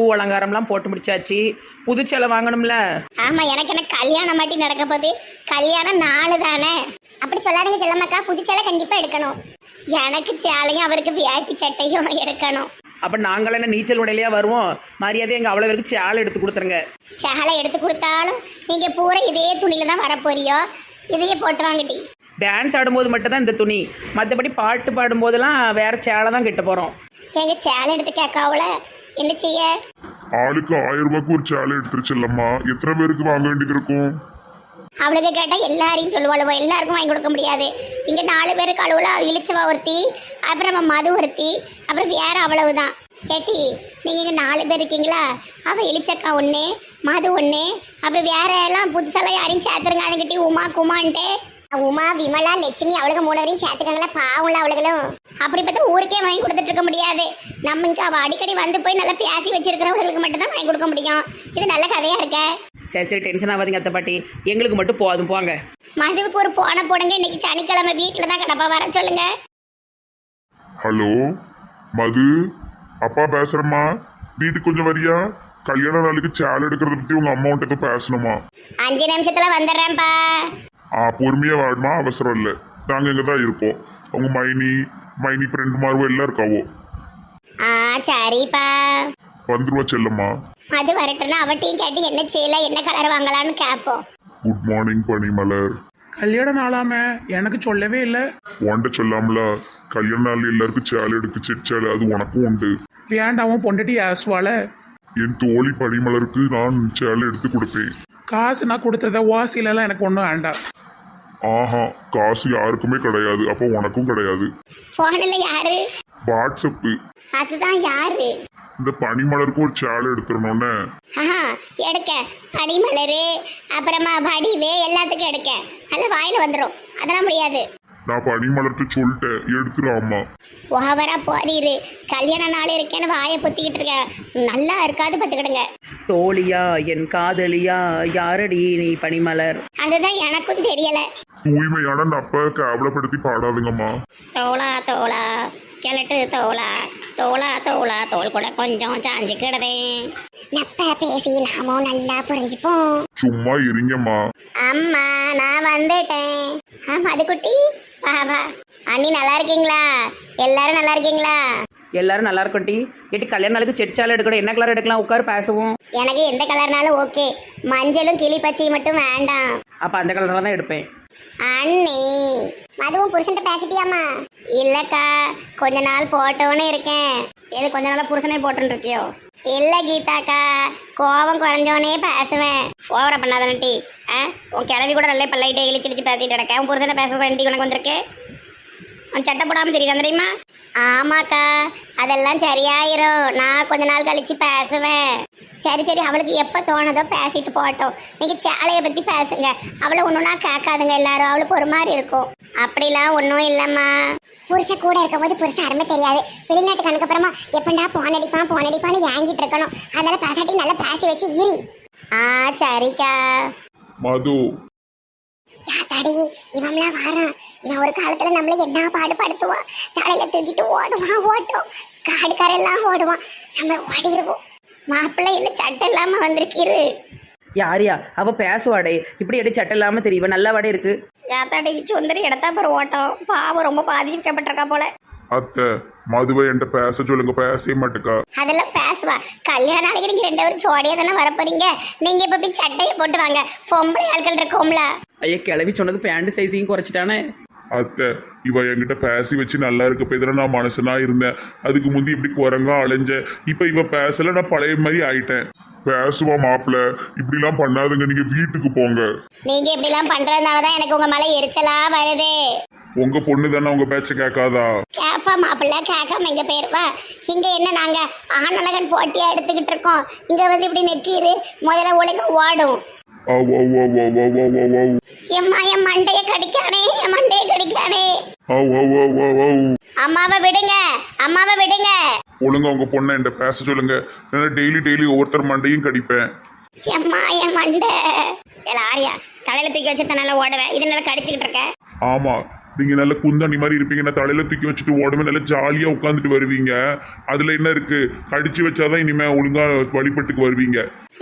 பூ அலங்காரம்லாம் போட்டு முடிச்சாச்சு. புது சேலை வாங்கணும்ல? ஆமா எனக்கு என்ன கல்யாணம் மாட்டி நடக்க போகுது? கல்யாணம் நாலு தானே? அப்படி சொல்லாதீங்க செல்லம்மாக்கா புது சேலை கண்டிப்பா எடுக்கணும். எனக்கு சேலையும் அவருக்கு வேட்டி சட்டையும் எடுக்கணும். அப்போ நாங்கள் என்ன நீச்சல் உடையிலையா வருவோம்? மரியாதை எங்கள் அவ்வளோ பேருக்கு சேலை எடுத்து கொடுத்துருங்க. சேலை எடுத்து கொடுத்தாலும் நீங்க பூரா இதே துணியில தான் வரப்போறியோ இதையே போட்டு வாங்கட்டி டான்ஸ் ஆடும்போது மட்டும் தான் இந்த துணி. மற்றபடி பாட்டு பாடும்போதெல்லாம் வேற சேலை தான் கட்ட போகிறோம் எங்க சேலை எடுத்து கேட்காவுல? என்ன செய்ய? ஆளுக்கு ஆயிரம் ரூபாய்க்கு ஒரு சேலை எடுத்துருச்சுல்லம்மா. எத்தனை பேருக்கு வாங்க வேண்டியது இருக்கும்? அவளுக்கு கேட்டா எல்லாரையும் சொல்லுவாளுவோ. எல்லாருக்கும் வாங்கி கொடுக்க முடியாது. இங்க நாலு பேருக்கு அளவுல இழிச்சவா ஒருத்தி அப்புறம் மது ஒருத்தி அப்புறம் வேற அவ்வளவுதான். செட்டி நீங்க இங்க நாலு பேர் இருக்கீங்களா? அவ இழிச்சக்கா ஒண்ணு மது ஒண்ணு அப்புறம் வேற எல்லாம் புதுசாலாம் யாரையும் சேர்த்துருங்க அதுங்கிட்டி உமா குமான்ட்டு. உமா விமலா லட்சுமி அவளுக்கு மூணு வரையும் சேர்த்துக்காங்களா பாவம்ல அவளுகளும். அப்படி பார்த்தா ஊருக்கே வாங்கி கொடுத்துட்டு இருக்க முடியாது. நம்ம இங்க அவ அடிக்கடி வந்து போய் நல்லா பேசி வச்சிருக்கிறவங்களுக்கு மட்டும் தான் வாங்கி கொடுக்க முடியும். இது நல்ல கதையா இருக்க? சரி சரி டென்ஷன் ஆகாதீங்க அத்தை பாட்டி. எங்களுக்கு மட்டும் போதும் போங்க. மதுவுக்கு ஒரு போன போடுங்க. இன்னைக்கு சனிக்கிழமை வீட்டில் தான் கிடப்பா. வர சொல்லுங்க. ஹலோ? மது? அப்பா பேசுறேம்மா. வீட்டுக்கு கொஞ்சம் வரியா? கல்யாண நாளுக்கு சேலை எடுக்கிறத பத்தி உங்க அம்மா உன்கிட்ட பேசணுமா? அஞ்சு நிமிஷத்துல வந்துடுறேன்ப்பா. ஆ பொறுமையா வாடுமா அவசரம் இல்லை. நாங்க இங்க தான் இருப்போம் உங்க மைனி மைனி ஃப்ரெண்ட் மார்வோ எல்லாம் இருக்காவோ? ஆ சரிப்பா. வந்துருவா செல்லம்மா. மது வரட்டும்னா அவட்டையும் கேட்டு என்ன செய்யலாம் என்ன கலர் வாங்கலாம்னு கேட்போம் குட் மார்னிங் பனிமலர். கல்யாணம் நாளாம எனக்கு சொல்லவே இல்லை. உன்கிட்ட சொல்லாமல கல்யாண நாள் எல்லாருக்கும் சேலை எடுக்கு செட் சேலை அது உனக்கும் உண்டு. வேண்டாவும் பொண்டட்டி ஆசுவால என் தோழி பனிமலருக்கு நான் சேலை எடுத்து கொடுப்பேன். காசு நான் கொடுத்தத ஓசிலெல்லாம் எனக்கு ஒன்றும் வேண்டாம். ஆஹா காசு யாருக்குமே கிடையாது. அப்போ உனக்கும் கிடையாது. போனில் யாரு? வாட்ஸ்அப்பு அதுதான் யாரு? இந்த பனிமலருக்கு ஒரு சேலை எடுத்துடணும்னு. ஆஹா எடுக்க. படிமலரு அப்புறமா படிவு எல்லாத்துக்கும் எடுக்க. நல்ல வாயில வந்துடும் அதெல்லாம் முடியாது. நான் பனிமலர்கிட்ட சொல்லிட்டேன். எடுத்துடாமா ஓவரா போறீரு. கல்யாண நாள் இருக்கேன்னு வாயை பொத்திக்கிட்டு இருக்கேன் நல்லா இருக்காது பார்த்துக்கிடுங்க. தோழியா என் காதலியா யாரடி நீ பனிமலர்? அதுதான் எனக்கும் தெரியல. தூய்மையான நப்ப கேவலப்படுத்தி பாடாதுங்கம்மா. தோளா தோளா கிழட்டு தோளா. தோளா தோளா தோல் கூட கொஞ்சம் சாஞ்சு கிடதே நப்ப பேசி நாமும் நல்லா புரிஞ்சுப்போம். சும்மா இருங்கம்மா. அம்மா நான் வந்துட்டேன். ஆ மதுக்குட்டி அண்ணி நல்லா இருக்கீங்களா? எல்லாரும் நல்லா இருக்கீங்களா? எல்லாரும் நல்லா இருக்கும் டி. எட்டி கல்யாண நாளுக்கு செட் சேலை எடுக்கணும். என்ன கலர் எடுக்கலாம்? உட்காரு பேசுவோம். எனக்கு எந்த கலர்னாலும் ஓகே. மஞ்சளும் கிளி பச்சையும் மட்டும் வேண்டாம். அப்போ அந்த கலரில் தான் எடுப்பேன். அண்ணி மதுவும் புருஷன்ட்ட பேசிட்டியாமா இல்லக்கா கொஞ்ச நாள் போட்டோன்னு இருக்கேன். எது கொஞ்ச நாளா புருஷனே போட்டுன்னு இருக்கியோ இல்லை கீதாக்கா கோபம் குறைஞ்சோனே பேசுவேன். ஓவர பண்ணாதானே டீ? ஆ? உன் கிளவி கூட நல்ல பல்லைட்டே இழிச்சிடிச்சு பேசிட்டு கிடக்க. உன் புருஷனை பேச வேண்டி உனக்கு வந்திருக்கு. உன் சட்டை போடாமல் தெரியுது தெரியுமா? ஆமாக்கா அதெல்லாம் சரியாயிரும். நான் கொஞ்ச நாள் கழிச்சு பேசுவேன். சரி சரி அவளுக்கு எப்போ தோணுதோ பேசிட்டு போட்டோம் நீங்கள் சேலையை பற்றி பேசுங்க. அவளை ஒன்றுனா கேட்காதுங்க எல்லாரும். அவளுக்கு ஒரு மாதிரி இருக்கும். அப்படிலாம் ஒன்றும் இல்லைம்மா. புருஷன் கூட இருக்கும்போது புருஷன் அருமை தெரியாது. வெளிநாட்டு கணக்கு அப்புறமா எப்பண்டா போன் அடிப்பான் போன் அடிப்பான்னு ஏங்கிட்டு இருக்கணும். அதனால பேசாட்டி நல்லா பேசி வச்சு இரி. ஆ சரிக்கா. மது. யாத்தாடி இவன்லாம் வாரான். இவன் ஒரு காலத்துல நம்மள என்ன பாடுபடுத்துவான் தலையில தூக்கிட்டு ஓடுவான் ஓட்டும். காடுக்காரெல்லாம் ஓடுவான். நம்ம ஓடிடுவோம் மாப்பிள்ளை என்ன சட்டை இல்லாம வந்திருக்கீரு? யாரியா? அவ பேசுவாடே. இப்படி எடி சட்டை இல்லாமல் தெரியும்? நல்ல வாடே இருக்கு. யாத்தாடி சுந்தரி இடத்தா பேர் ஓட்டம். பாவம் ரொம்ப பாதிக்கப்பட்டிருக்கா போல. அத்தை மதுவை என்கிட்ட பேச சொல்லுங்க பேசவே மாட்டுக்கா. அதெல்லாம் பேசுவா. கல்யாண நாளைக்கு நீங்க ரெண்டு பேரும் ஜோடியா தானே வரப்போறீங்க? நீங்க இப்ப போய் சட்டையை போட்டு வாங்க. பொம்பளை ஆட்கள் இருக்கோம்ல. ஐயா கிளவி சொன்னது பேண்ட் சைஸையும் குறைச்சிட்டானே. அத்தை இவ என்கிட்ட பேசி வச்சு நல்லா இருக்க பேசுற நான் மனசுனா இருந்தேன். அதுக்கு முந்தி இப்படி குரங்கா அலைஞ்சேன். இப்ப இவ பேசல நான் பழைய மாதிரி ஆயிட்டேன். பேசுவா மாப்பிள்ள. இப்படிலாம் பண்ணாதுங்க. நீங்க வீட்டுக்கு போங்க. நீங்க இப்படி எல்லாம் பண்றதுனாலதான் எனக்கு உங்க மேல எரிச்சலா வருது. உங்க பொண்ணு தானே உங்க பேச்ச கேட்காதா? கேப்பா மாப்பிள்ள கேட்காம எங்க போயிருவா. இங்க என்ன நாங்க ஆணழகன் போட்டியா எடுத்துக்கிட்டு இருக்கோம். இங்க வந்து இப்படி நெத்திரு முதல்ல ஒழுங்கா ஓடும். அவ், அவ், அவ், அவ், அவ், அவ், அவ், அவ். எம்மா என் மண்டைய கடிக்கானே என் மண்டைய கடிக்கானே அவ், அவ், அவ், அவ், அவ். அம்மாவை விடுங்க. அம்மாவை விடுங்க. ஒழுங்கா உங்க பொண்ணை என்கிட்ட பேச சொல்லுங்க. டெய்லி டெய்லி ஒவ்வொருத்தர் மண்டையும் கடிப்பேன். எம்மா என் மண்டை. ஏல ஆரியா தலையில தூக்கி வச்சிருந்தனால ஓடுவேன் இது நல்லா கடிச்சுக்கிட்டு இருக்க. ஆமா நீங்க நல்ல குந்தாணி மாதிரி இருப்பீங்க. நான் தலையில தூக்கி வச்சுட்டு உடம்பு நல்லா ஜாலியா உட்காந்துட்டு வருவீங்க. அதுல என்ன இருக்கு? கடிச்சு வச்சாதான் இனிமே ஒழுங்கா வழிபட்டுக்கு வருவீங்க.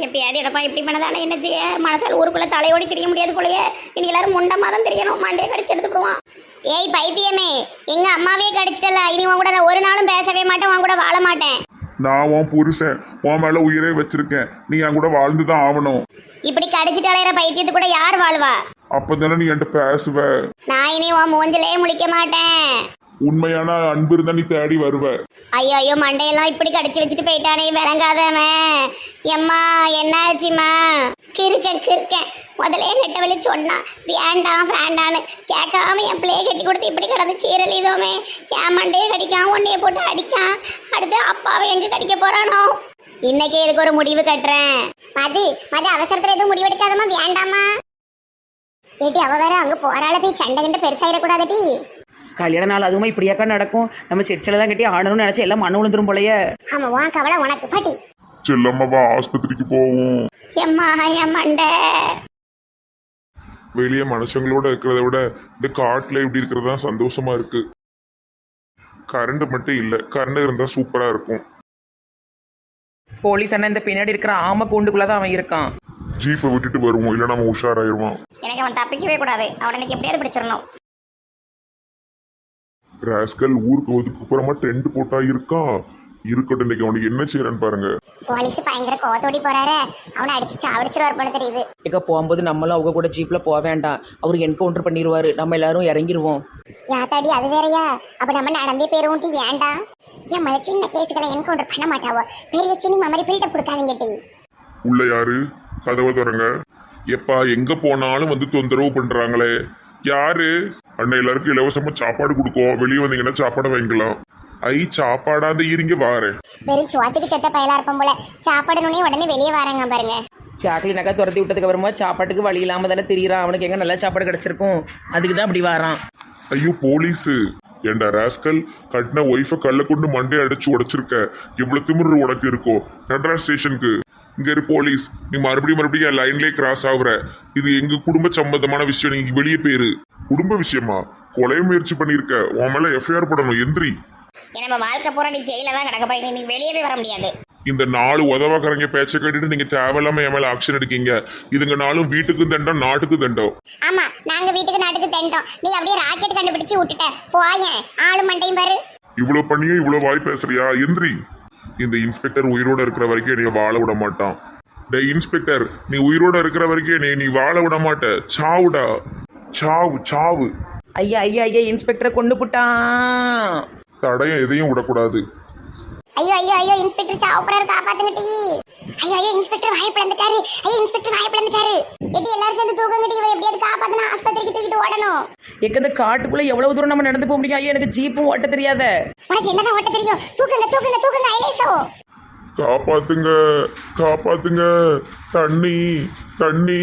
எப்பயாவது இடப்பா இப்படி பண்ணதானே என்ன செய்ய மனசால் ஊருக்குள்ள தலையோடி தெரிய முடியாது போலயே. இனி எல்லாரும் முண்டமா தான் தெரியணும். மண்டையை கடிச்சு எடுத்துக்கிடுவான். ஏய் பைத்தியமே. எங்க அம்மாவே கடிச்சிட்டல இனி உன் கூட நான் ஒரு நாளும் பேசவே மாட்டேன் உன் கூட வாழ மாட்டேன். நான் உன் புருஷன். உன் மேல உயிரே வச்சிருக்கேன். நீ என் கூட வாழ்ந்துதான் ஆகணும். இப்படி கடிச்சிட்டு அலையிற பைத்தியத்து கூட யார் வாழ்வா? அப்பதானே நீ என்கிட்ட பேசுவ. நான் இனி உன் மூஞ்சிலே முழிக்க மாட்டேன். உண்மையான அன்பு இருந்தா நீ தேடி வருவ. ஐயோ ஐயோ மண்டையெல்லாம் இப்படி கடிச்சு வச்சுட்டு போயிட்டானே விளங்காதவன். எம்மா என்னாச்சுமா கிறுக்கன் கிறுக்கன். முதல்ல நெட்ட வழி சொன்னான் வேண்டாம் வேண்டான்னு கேட்காம என் பிள்ளைய கட்டி கொடுத்து இப்படி கிடந்து சீரழிதோமே என் மண்டையை கடிக்கான் உன்னைய போட்டு அடிக்கான்? அடுத்து அப்பாவை எங்க கடிக்க போறானோ? இன்னைக்கே இதுக்கு ஒரு முடிவு கட்டுறேன்? மது மது அவசரத்துல எதுவும் முடிவு எடுக்காதமா வேண்டாமா ஏட்டி அவ வேற அங்க போறாள போய் சண்டை கண்டு பெருசாயிடக்கூடாதடி. கல்யாண நாள் அதுவுமே இப்படியாக்கா நடக்கும். நம்ம செட்சில் தான் கட்டி ஆடணும்னு நினச்சி எல்லாம் மண்ணு விழுந்துரும் போலயே. ஆமா உன் கவலை உனக்கு பாட்டி. செல்லம்மாவா ஆஸ்பத்திரிக்கு போவோம். எம்மா என் மண்டை. வெளியே மனுஷங்களோட இருக்கிறத விட இந்த காட்டுல இப்படி இருக்கிறது தான் சந்தோஷமா இருக்கு. கரண்ட் மட்டும் இல்லை கரண்ட் இருந்தா சூப்பரா இருக்கும். போலீஸ் அண்ணன் இந்த பின்னாடி இருக்கிற ஆமை கூண்டுக்குள்ளே தான் அவன் இருக்கான். ஜீப்பை விட்டுட்டு வருவோம் இல்லை நம்ம உஷாராயிருவோம் எனக்கு அவன் தப்பிக்கவே கூடாது. அவனை இன்னைக்கு எப்படியாவது பிடிச்சிடணும். ராஸ்கல் ஊருக்கு ஒதுக்கு அப்புறமா டென்ட் போட்டா இருக்கா? இருக்கட்டும் இன்னைக்கு அவனுக்கு என்ன செய்யறேன்னு பாருங்க. போலீஸ் பயங்கர கோத்தோடி போறாரு. அவனை அடிச்சு சாவடிச்சிருவார் போல தெரியுது. இக்க போகும்போது நம்மளும் அவங்க கூட ஜீப்பில் போக வேண்டாம். அவர் என்கவுண்டர் பண்ணிடுவார் நம்ம எல்லாரும் இறங்கிருவோம். யாத்தாடி அது வேறயா? அப்ப நம்ம நடந்தே போயிருவோம் டி வேண்டாம். ஏன் மத சின்ன கேஸுகளை என்கவுண்டர் பண்ண மாட்டாவோ? பெரிய சினிமா மாதிரி பில்டப் கொடுக்காதீங்க டி. உள்ள யாரு? கதவை திறங்க. எப்பா எங்க போனாலும் வந்து தொந்தரவு பண்றாங்களே. யாரு? அண்ணன் எல்லாருக்கும் இலவசமா சாப்பாடு கொடுக்கும் வெளியே வந்தீங்கன்னா சாப்பாடு வாங்கிக்கலாம். ஐ சாப்பாடாத இருங்க வாரேன். வெறும் சுவாத்துக்கு செத்த பயலா இருப்போம் போல. சாப்பாடுனே உடனே வெளியே வராங்க பாருங்க. சாக்லேட் நக்கா துரத்தி விட்டதுக்கு அப்புறமா சாப்பாட்டுக்கு வழி இல்லாமல் தானே திரியிறான் அவனுக்கு எங்கே நல்ல சாப்பாடு கிடச்சிருக்கும்? அதுக்கு தான் அப்படி வரான். ஐயோ போலீஸு. ஏண்டா ராஸ்கல் கட்டின ஒய்ஃபை கல்ல கொண்டு மண்டையை அடிச்சு உடைச்சிருக்க. எவ்வளவு திமிரு உனக்கு இருக்கோ? நடராஜ் ஸ்டேஷனுக்கு. இங்க இரு போலீஸ். நீ மறுபடியும் மறுபடியும் என் லைன்லயே கிராஸ் ஆகுற இது எங்க குடும்ப சம்பந்தமான விஷயம். நீங்க வெளியே போயிரு. குடும்ப விஷயமா? கொலை முயற்சி பண்ணிருக்க உன் மேல எஃப்ஐஆர் போடணும். எந்திரி. நம்ம வாழ்க்கை பூரா நீ ஜெயில தான் கிடக்க போறீங்க. நீ வெளியவே வர முடியாது. இந்த நாலு உதவாக்கறங்க பேச்சை கேட்டுட்டு நீங்க தேவையில்லாம என் மேல ஆக்ஷன் எடுக்கீங்க. இதுங்க நாளும் வீட்டுக்கும் தண்டம் நாட்டுக்கும் தண்டம். ஆமா நாங்க வீட்டுக்கு நாட்டுக்கு தண்டோம். நீ அப்படியே ராக்கெட் கண்டுபிடிச்சு விட்டுட்ட. போயேன் ஆளு மண்டையும் பாரு. இவ்வளவு பண்ணியே இவ்வளவு வாய் பேசுறியா? எந்திரி. இந்த இன்ஸ்பெக்டர் உயிரோட இருக்கிற வரைக்கும் என்னைய வாழ விட மாட்டான். டேய் இன்ஸ்பெக்டர் நீ உயிரோட இருக்கிற வரைக்கும் என்னைய நீ வாழ விட மாட்ட. சாவுடா. சாவு சாவு. ஐயா ஐயா ஐயா இன்ஸ்பெக்டரை கொண்டு புட்டான். தடயம் எதையும் விடக்கூடாது. ஐயோ ஐயோ ஐயோ இன்ஸ்பெக்டர் சாப்பிடாரு காப்பாத்துங்க டி ஐயோ ஐயோ இன்ஸ்பெக்டர் வாய் பிளந்துட்டாரு. ஐயோ இன்ஸ்பெக்டர் வாய் பிளந்துட்டாரு. எட்டி எல்லாரும் சேர்ந்து தூக்கங்க டி இவரை எப்படியாவது காப்பாத்தணும் ஆஸ்பத்திரிக்கு தூக்கிட்டு ஓடணும். எங்க இந்த காட்டுக்குள்ளே எவ்வளவு தூரம் நம்ம நடந்து போக முடியும்? ஐயா எனக்கு ஜீப்பும் ஓட்ட தெரியாத. உனக்கு என்னதான் ஓட்ட தெரியும்? தூக்குங்க தூக்குங்க தூக்குங்க ஐலேசோ காப்பாத்துங்க காப்பாத்துங்க. தண்ணி தண்ணி.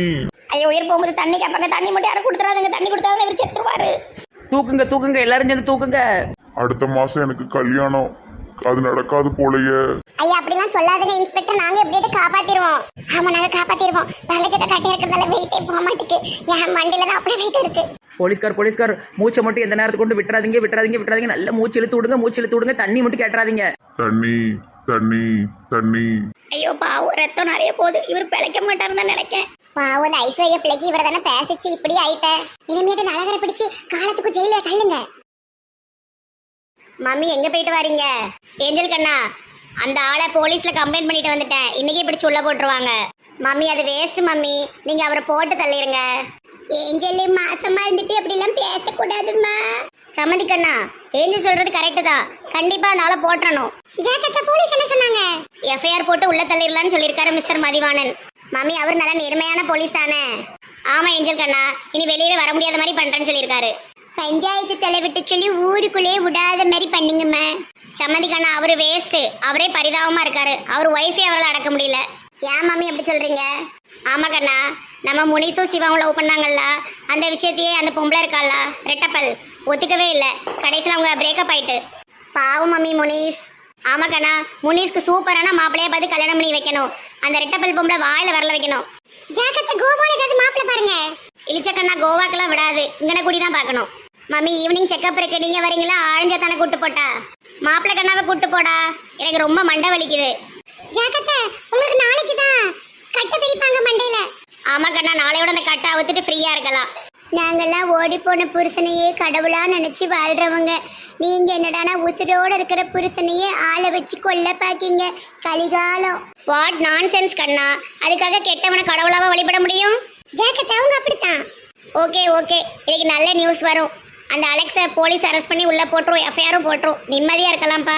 ஐயோ உயிர் போகும்போது தண்ணி கேட்பாங்க தண்ணி மட்டும் யாரும் கொடுத்துறாதுங்க. தண்ணி கொடுத்தாதான் இவர் செத்துருவாரு. தூக்குங்க தூக்குங்க எல்லாரும் சேர்ந்து தூக்குங்க. அடுத்த மாசம் எனக்கு கல்யாணம். அது நடக்காது போலயே. ஐயா அப்படிலாம் சொல்லாதுங்க. இன்ஸ்பெக்டர் நாங்க எப்படியாவது காப்பாத்திடுவோம்? ஆமா நாங்க காப்பாத்திடுவோம். தங்கச்சக்க கட்டி இருக்கிறதால வெயிட்டே போக மாட்டேங்குது. என் மண்டியில தான் அப்படியே வெயிட் இருக்கு. போலீஸ்கார் போலீஸ்கார் மூச்சை மட்டும் எந்த நேரத்துக்கு கொண்டு விட்டுறாதீங்க விட்டுறாதீங்க விட்டுறாதீங்க. நல்ல மூச்சு இழுத்து விடுங்க மூச்சு இழுத்து விடுங்க. தண்ணி மட்டும் கேட்டுறாதீங்க. தண்ணி தண்ணி தண்ணி. ஐயோ பாவம் ரத்தம் நிறைய போகுது. இவர் பிழைக்க மாட்டாருன்னு தான் நினைக்கேன். பாவம் இந்த ஐஸ்வர்ய பிள்ளைக்கு இவர் தானே பேசிச்சு இப்படி ஆயிட்ட. இனிமேட்டு நலகரை பிடிச்சு காலத்துக்கு ஜெயில தள்ளுங்க. மம்மி எங்க போயிட்டு வரீங்க? ஏஞ்சல் கண்ணா அந்த ஆளை போலீஸ்ல கம்ப்ளைண்ட் பண்ணிட்டு வந்துட்டேன். இன்னைக்கு இப்படி சொல்ல போட்டுருவாங்க. மம்மி அது வேஸ்ட் மம்மி. நீங்க அவரை போட்டு தள்ளிருங்க. ஏஞ்சல் மாசமா இருந்துட்டு அப்படி எல்லாம் பேசக்கூடாதுமா சம்மதி கண்ணா ஏஞ்சல் சொல்றது கரெக்ட் தான். கண்டிப்பா அந்த ஆளை போட்டுறணும். ஜாக்கிரதா போலீஸ் என்ன சொன்னாங்க? எஃப்ஐஆர் போட்டு உள்ள தள்ளிடலாம்னு சொல்லியிருக்காரு மிஸ்டர் மதிவாணன். மம்மி அவர் நல்ல நேர்மையான போலீஸ் தானே. ஆமா ஏஞ்சல் கண்ணா இனி வெளியவே வர முடியாத மாதிரி பண்றேன்னு சொல்லியிருக்காரு. பஞ்சாயத்து தலைவிட்டு சொல்லி ஊருக்குள்ளேயே விடாத மாதிரி பண்ணுங்கம்மா. சம்மதி அவர் வேஸ்ட்டு அவரே பரிதாபமாக இருக்காரு. அவர் ஒய்ஃபே அவரால் அடக்க முடியல. ஏன் மம்மி அப்படி சொல்கிறீங்க ஆமாம் கண்ணா நம்ம முனிசும் சிவாவும் லவ் பண்ணாங்கல்ல. அந்த விஷயத்தையே அந்த பொம்பளை இருக்கால ரெட்டப்பல். ஒத்துக்கவே இல்லை. கடைசியில் அவங்க பிரேக்கப் ஆயிட்டு. பாவம் மம்மி முனிஸ். ஆமாம் கண்ணா முனிஸ்க்கு சூப்பரான மாப்பிளைய பார்த்து கல்யாணம் பண்ணி வைக்கணும். அந்த ரெட்டப்பல் பொம்பளை வாயில் வரல வைக்கணும். ஜாக்கிரதை கோவால ஏதாவது மாப்பிளை பாருங்க. இளிச்சக்கண்ணா கோவாக்கெல்லாம் விடாது. இங்கன கூடி தான் பார்க்கணும். மம்மி ஈவினிங் செக்கப் இருக்கு. நீங்க வரீங்களா? ஆரஞ்சா தானே கூட்டு போட்டா? மாப்பிள்ளை கண்ணாவை கூட்டு போடா. எனக்கு ரொம்ப மண்டை வலிக்குது. ஜாக்கத்தை உங்களுக்கு நாளைக்கு தான் கட்ட பிரிப்பாங்க மண்டையில. ஆமா கண்ணா நாளையோட அந்த கட்டை அவுத்துட்டு ஃப்ரீயா இருக்கலாம். நாங்கெல்லாம் ஓடி போன புருஷனையே கடவுளா நினைச்சு வாழ்றவங்க. நீங்க என்னடானா உசுரோட இருக்கிற புருஷனையே ஆளை வச்சு கொல்ல பாக்கீங்க. கலிகாலம். வாட் நான்சென்ஸ் கண்ணா. அதுக்காக கெட்டவனை கடவுளாவா வழிபட முடியும்? ஜாக்கத்தை அவங்க அப்படித்தான். ஓகே ஓகே இன்னைக்கு நல்ல நியூஸ் வரும். அந்த அலெக்ஸை போலீஸ் அரெஸ்ட் பண்ணி உள்ளே போட்டுரும் எஃப்ஐஆரும் போட்டுரும். நிம்மதியா இருக்கலாம்ப்பா.